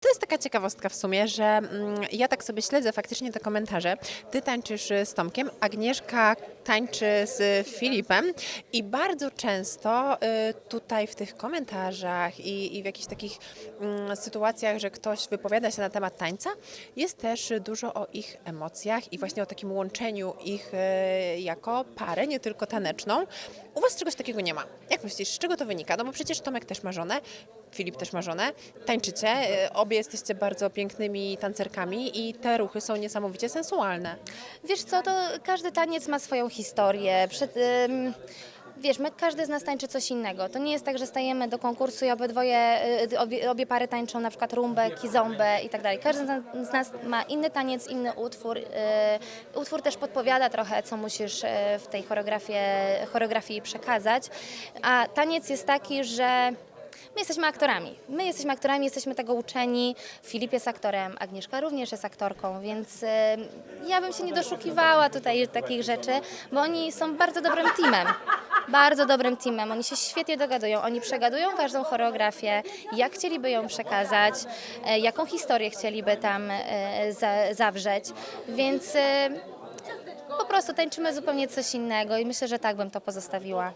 To jest taka ciekawostka w sumie, że mm, ja tak sobie śledzę faktycznie te komentarze. Ty tańczysz z Tomkiem, Agnieszka tańczy z Filipem i bardzo często y, tutaj w tych komentarzach i, i w jakichś takich mm, sytuacjach, że ktoś wypowiada się na temat tańca, jest też dużo o ich emocjach i właśnie o takim łączeniu ich y, jako parę, nie tylko taneczną. U Was czegoś takiego nie ma. Jak myślisz, z czego to wynika? No bo przecież Tomek też ma żonę, Filip też ma żonę, tańczycie, y, obie jesteście bardzo pięknymi tancerkami i te ruchy są niesamowicie sensualne. Wiesz co, to każdy taniec ma swoją historię. Przed, ym, wiesz, my, każdy z nas tańczy coś innego. To nie jest tak, że stajemy do konkursu i obydwoje, y, obie, obie pary tańczą na przykład rumbę, kizombę i tak dalej. Każdy z nas- ma inny taniec, inny utwór. y, Utwór też podpowiada trochę, co musisz y, w tej choreografii przekazać. A taniec jest taki, że My jesteśmy aktorami. My jesteśmy aktorami, jesteśmy tego uczeni. Filip jest aktorem, Agnieszka również jest aktorką, więc y, ja bym się nie doszukiwała tutaj takich rzeczy, bo oni są bardzo dobrym teamem. Bardzo dobrym teamem. Oni się świetnie dogadują. Oni przegadują każdą choreografię, jak chcieliby ją przekazać, e, jaką historię chcieliby tam e, za, zawrzeć. Więc y, po prostu tańczymy zupełnie coś innego i myślę, że tak bym to pozostawiła.